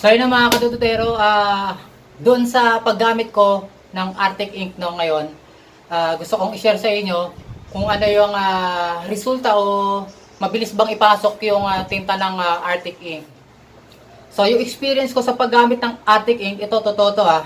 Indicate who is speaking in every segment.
Speaker 1: So yun na mga kadututero, ah doon sa paggamit ko ng Arctic Ink no ngayon, ah, gusto kong i-share sa inyo kung ano yung ah, resulta o mabilis bang ipasok yung ah, tinta ng ah, Arctic Ink. So yung experience ko sa paggamit ng Arctic Ink, ito totoo to ah.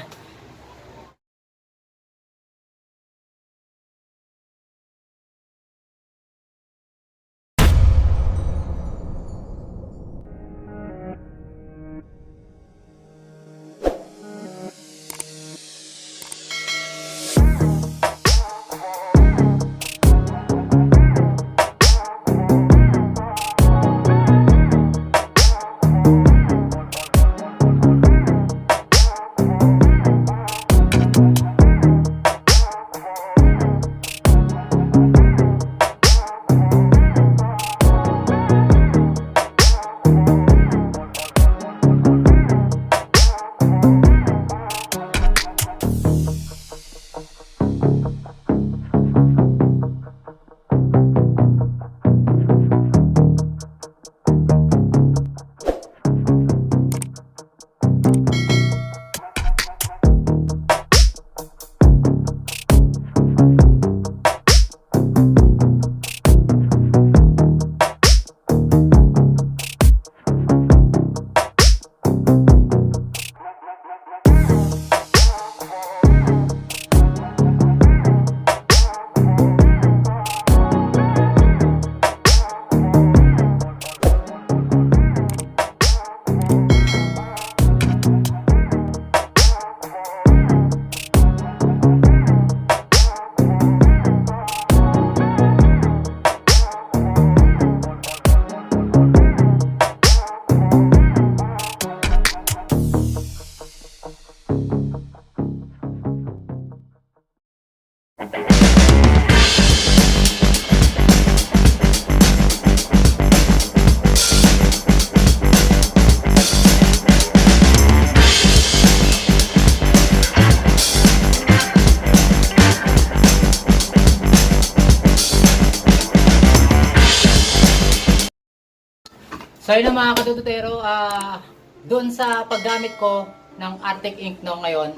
Speaker 1: So yun mga kadututero, ah doon sa paggamit ko ng Arctic Ink no ngayon,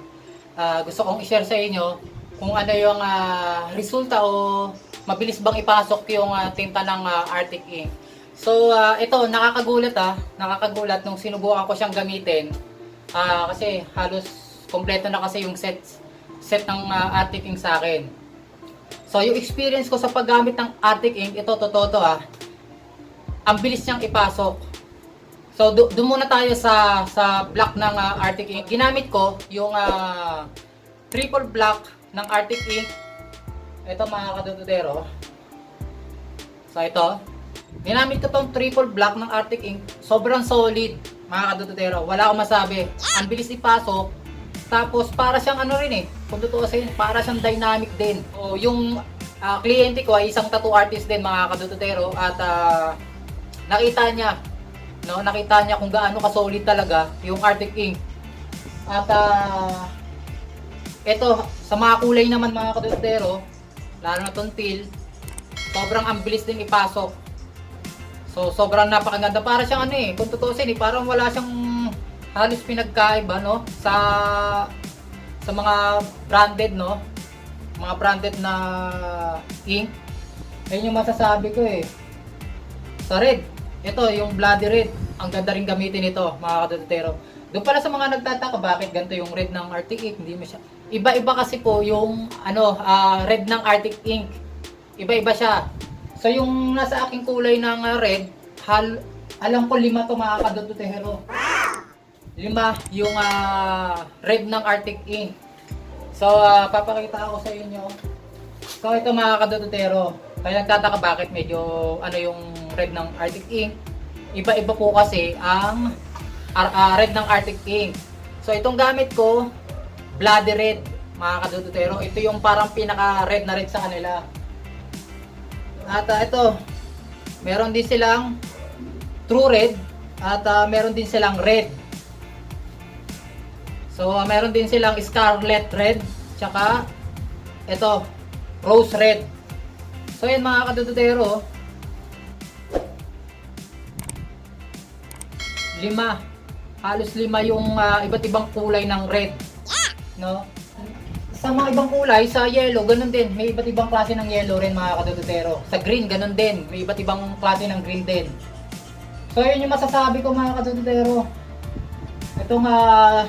Speaker 1: ah, gusto kong i-share sa inyo kung ano yung ah, resulta o mabilis bang ipasok yung ah, tinta ng ah, Arctic Ink. So ah, ito, nakakagulat ah, nakakagulat nung sinubukan ko siyang gamitin. Ah, kasi halos kompleto na kasi yung set set ng ah, Arctic Ink sa akin. So yung experience ko sa paggamit ng Arctic Ink, ito totoo to ah ang bilis niyang ipasok. So, do- doon muna tayo sa sa block ng ah, Arctic Ink. Ginamit ko yung ah, triple block ng Arctic Ink. Ito mga kadududero. So, ito. Ginamit ko tong triple block ng Arctic Ink. Sobrang solid, mga kadududero. Wala akong masabi. Ang bilis ipasok. Tapos, para siyang ano rin eh. Kung tutuusin, para siyang dynamic din. O, yung ah, kliyente ko ay isang tattoo artist din, mga kadududero. At ah, nakita niya no? Nakita niya kung gaano ka solid talaga yung Arctic Ink. At ah ito sa mga kulay naman mga kadutero lalo na tong teal sobrang ang bilis din ipasok. So sobrang napakaganda. Para siyang ano eh kung tutusin eh parang wala siyang halos pinagkaiba no? Sa sa mga branded no? Mga branded na ink. Ayun yung masasabi ko eh. Sa red. Ito, yung bloody red. Ang ganda rin gamitin ito, mga kadutero. Doon pala sa mga nagtataka, bakit ganito yung red ng Arctic Ink? Hindi mo siya. Iba-iba kasi po yung ano, ah, red ng Arctic Ink. Iba-iba siya. So yung nasa aking kulay ng ah, red, hal alam ko lima to mga kadutero. Lima yung ah, red ng Arctic Ink. So, ah, papakita ako sa inyo. So ito mga kadututero, kaya nagtataka bakit medyo ano yung red ng Arctic Ink. Iba-iba po kasi ang ah, red ng Arctic Ink. So itong gamit ko, bloody red mga kadututero. Ito yung parang pinaka-red na red sa kanila. At ah, ito, meron din silang true red at ah, meron din silang red. So ah, meron din silang scarlet red tsaka ito rose red. So yan mga kadududero. Lima halos lima yung ah, iba't ibang kulay ng red. No? Sa mga ibang kulay, sa yellow, ganun din. May iba't ibang klase ng yellow rin mga kadudutero. Sa green, ganun din. May iba't ibang klase ng green din. So, yun yung masasabi ko mga kadudutero. Itong ah,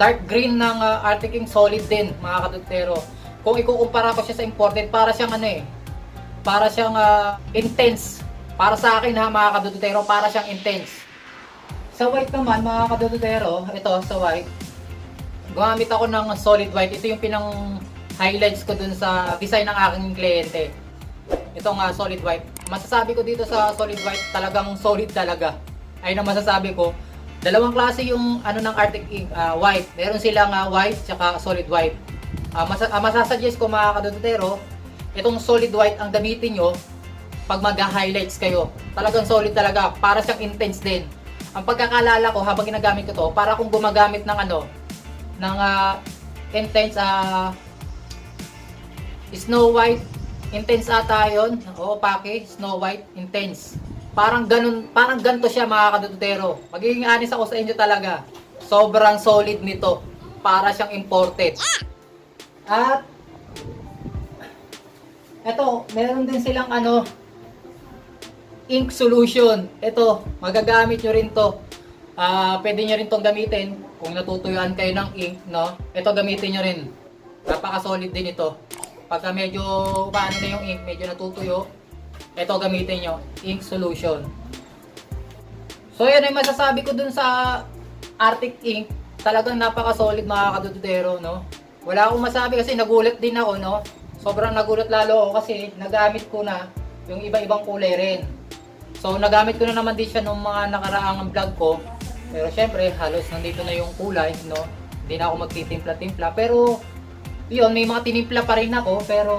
Speaker 1: dark green ng ah, Arctic King solid din mga kadudutero. Kung ikukumpara ko siya sa imported, para siyang ano eh, para siyang ah, intense. Para sa akin ha mga kadudutero, para siyang intense. Sa white naman mga kadudutero, ito sa white, gumamit ako ng solid white. Ito yung pinang highlights ko dun sa design ng aking kliyente. Ito nga solid white. Masasabi ko dito sa solid white, talagang solid talaga. Ayun ang masasabi ko. Dalawang klase yung ano ng Arctic ah, white. Meron silang ah, white tsaka solid white. Ah, masa ah, masasuggest ko mga kadudutero, itong solid white ang gamitin nyo pag mag-highlights kayo. Talagang solid talaga. Para siyang intense din. Ang pagkakalala ko habang ginagamit ko to, para kung gumagamit ng ano, ng ah, intense ah, Snow White intense ata yun. Oo, pake, Snow White intense. Parang ganun, parang ganto siya mga kadutero. Magiging honest ako sa inyo talaga. Sobrang solid nito. Para siyang imported. At eto, meron din silang ano ink solution. Ito, magagamit nyo rin to. Ah, pwede nyo rin tong gamitin kung natutuyuan kayo ng ink, no? Ito gamitin nyo rin. Napaka-solid din ito. Pagka medyo paano na yung ink, medyo natutuyo, ito gamitin nyo, ink solution. So yan ay masasabi ko dun sa Arctic ink. Talagang napaka-solid mga kadudero, no? Wala akong masabi kasi nagulat din ako, no? Sobrang nagulat lalo ako kasi nagamit ko na yung iba-ibang kulay rin. So nagamit ko na naman din siya nung mga nakaraang vlog ko. Pero syempre, halos nandito na yung kulay, no? Hindi na ako magtitimpla-timpla. Pero, yun, may mga tinimpla pa rin ako. Pero,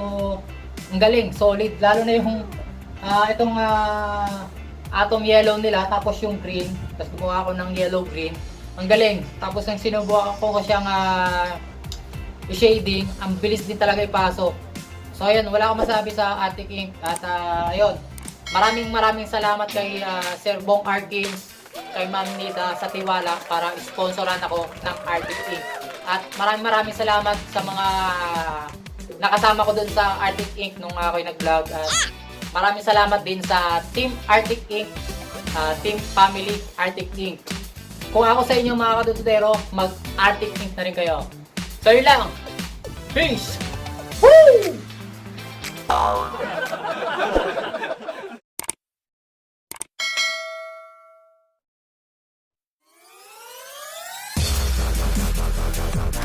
Speaker 1: ang galing, solid. Lalo na yung, ah, itong ah, atom yellow nila, tapos yung green. Tapos gumawa ako ng yellow-green. Ang galing. Tapos nang sinubukan ko ko siyang ah, shading, ang bilis din talaga ipasok. So ayun, wala akong masabi sa Arctic Ink. At ah, ayun, maraming maraming salamat kay ah, Sir Bong Arkins, kay Ma'am Nida sa tiwala para sponsoran ako ng Arctic Ink. At maraming maraming salamat sa mga nakasama ko dun sa Arctic Ink nung ako'y nag-vlog. At maraming salamat din sa Team Arctic Ink, ah, Team Family Arctic Ink. Kung ako sa inyo mga kadutudero, mag-Arctic Ink na rin kayo. So yun lang. Peace! Woo! Bye.